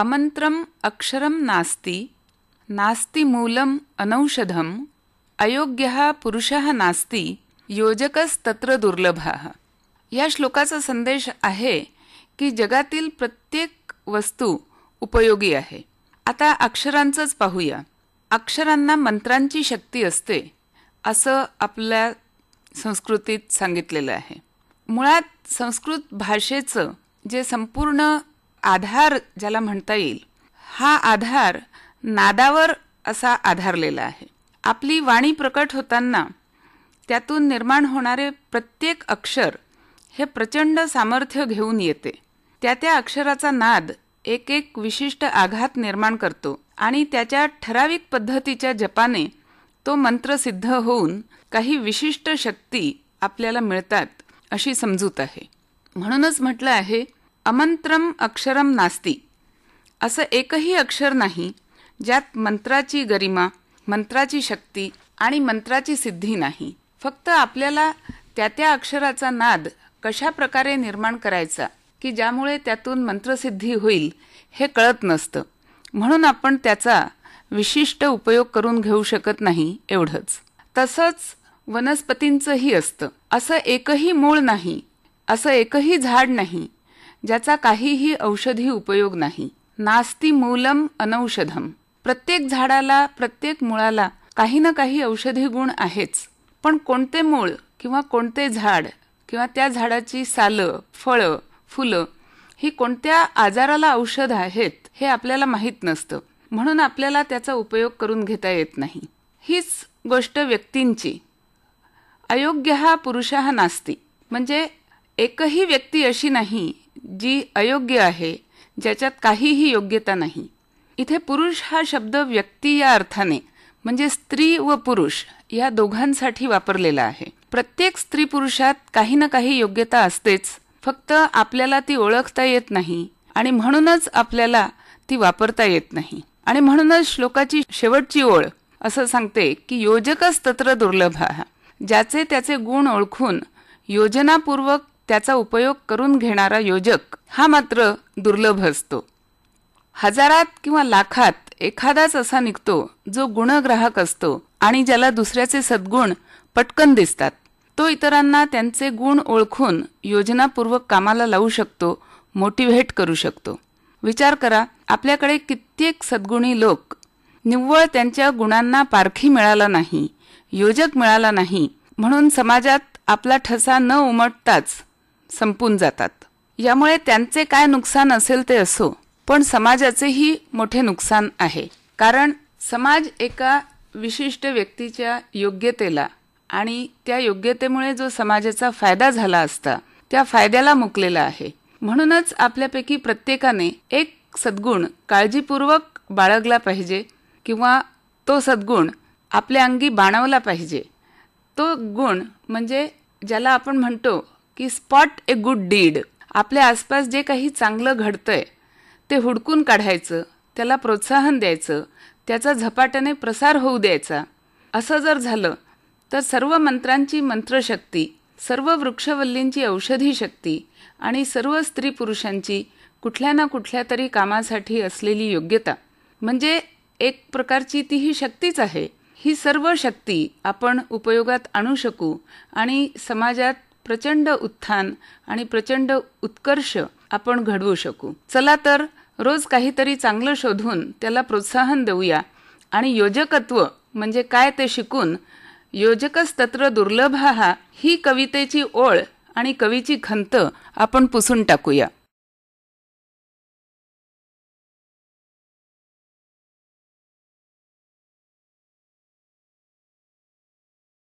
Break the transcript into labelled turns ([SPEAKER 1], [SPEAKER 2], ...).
[SPEAKER 1] अमंत्रम अक्षरम नास्ती नास्ती मूलम अनौषधम अयोग्य पुरुष नास्ती योजकस तत्र दुर्लभ। या श्लोकाचा संदेश आहे की जगातील प्रत्येक वस्तू उपयोगी आहे। आता अक्षरांचंच पाहूया। अक्षरांना मंत्रांची शक्ती असते असं आपल्या संस्कृतीत सांगितलेलं आहे। मुळात संस्कृत भाषेचं जे संपूर्ण आधार ज्याला म्हणता येईल हा आधार नादावर असा आधारलेला आहे. आपली वाणी प्रकट होताना त्यातून निर्माण होणारे प्रत्येक अक्षर हे प्रचंड सामर्थ्य घेऊन येते. त्या त्या अक्षराचा नाद एक एक विशिष्ट आघात निर्माण करतो आणि त्याच्या ठराविक पद्धतीच्या जपाने तो मंत्र सिद्ध होऊन काही विशिष्ट शक्ती आपल्याला मिळतात अशी समजूत आहे. म्हणूनच म्हटलं आहे अमंत्रम अक्षरम नास्ती. असं एकही अक्षर नाही ज्यात मंत्राची गरिमा मंत्राची शक्ती आणि मंत्राची सिद्धी नाही. फक्त आपल्याला त्या त्या अक्षराचा नाद कशा प्रकारे निर्माण करायचा की ज्यामुळे त्यातून मंत्रसिद्धी होईल हे कळत नसतं. म्हणून आपण त्याचा विशिष्ट उपयोग करून घेऊ शकत नाही एवढंच. तसंच वनस्पतींचंही असतं. असं एकही मूळ नाही असं एकही झाड नाही ज्याचा काहीही औषधी उपयोग नाही. नास्ती मूलम अनौषधम. प्रत्येक झाडाला प्रत्येक मुळाला काही ना काही औषधी गुण आहेच. पण कोणते मूळ किंवा कोणते झाड किंवा त्या झाडाची सालं फळं फुलं ही कोणत्या आजाराला औषध आहेत हे आपल्याला माहीत नसतं. म्हणून आपल्याला त्याचा उपयोग करून घेता येत नाही. हीच गोष्ट व्यक्तींची. अयोग्य हा पुरुष हा नास्ती. म्हणजे एकही व्यक्ती अशी नाही जी अयोग्य आहे ज्याच्यात काहीही योग्यता नाही. इथे पुरुष हा शब्द व्यक्ती या अर्थाने म्हणजे स्त्री व पुरुष या दोघांसाठी वापरलेला आहे. प्रत्येक स्त्री पुरुषात काही ना काही योग्यता असतेच फक्त आपल्याला ती ओळखता येत नाही आणि म्हणूनच आपल्याला ती वापरता येत नाही. आणि म्हणूनच श्लोकाची शेवटची ओळ असं सांगते की योजकच तत्र दुर्लभ ज्याचे त्याचे गुण ओळखून योजनापूर्वक त्याचा उपयोग करून घेणारा योजक हा मात्र दुर्लभ असतो. हजारात किंवा लाखात एखादाच असा निघतो जो गुणग्राहक असतो आणि ज्याला दुसऱ्याचे सद्गुण पटकन दिसतात. तो इतरांना त्यांचे गुण ओळखून योजनापूर्वक कामाला लावू शकतो मोटिव्हेट करू शकतो. विचार करा आपल्याकडे कित्येक सद्गुणी लोक. निव्वळ त्यांच्या गुणांना पारखी मिळाला नाही योजक मिळाला नाही म्हणून समाजात आपला ठसा न उमटताच संपून जातात. यामुळे त्यांचे काय नुकसान असेल ते असो पण समाजाचेही मोठे नुकसान आहे. कारण समाज एका विशिष्ट व्यक्तीच्या योग्यतेला आणि त्या योग्यतेमुळे जो समाजाचा फायदा झाला असता त्या फायद्याला मुकलेला आहे. म्हणूनच आपल्यापैकी प्रत्येकाने एक सद्गुण काळजीपूर्वक बाळगला पाहिजे किंवा तो सद्गुण आपल्या अंगी बाणवला पाहिजे. तो गुण म्हणजे ज्याला आपण म्हणतो की स्पॉट ए गुड डीड. आपल्या आसपास जे काही चांगलं घडतंय ते हुडकून काढायचं त्याला प्रोत्साहन द्यायचं त्याचा झपाट्याने प्रसार होऊ द्यायचा. असं जर झालं तर सर्व मंत्रांची मंत्रशक्ती सर्व वृक्षवल्लींची औषधी शक्ती आणि सर्व स्त्री पुरुषांची कुठल्या ना कुठल्या तरी कामासाठी असलेली योग्यता. म्हणजे एक प्रकारची ती ही शक्तीच आहे. ही सर्व शक्ती आपण उपयोगात आणू शकू आणि समाजात प्रचंड उत्थान आणि प्रचंड उत्कर्ष आपण घडवू शकू. चला तर रोज काहीतरी चांगलं शोधून त्याला प्रोत्साहन देऊया. आणि योजकत्व म्हणजे काय ते शिकून योजकच तत्र दुर्लभ हा ही कवितेची ओळ आणि कवीची खंत आपण पुसून टाकूया.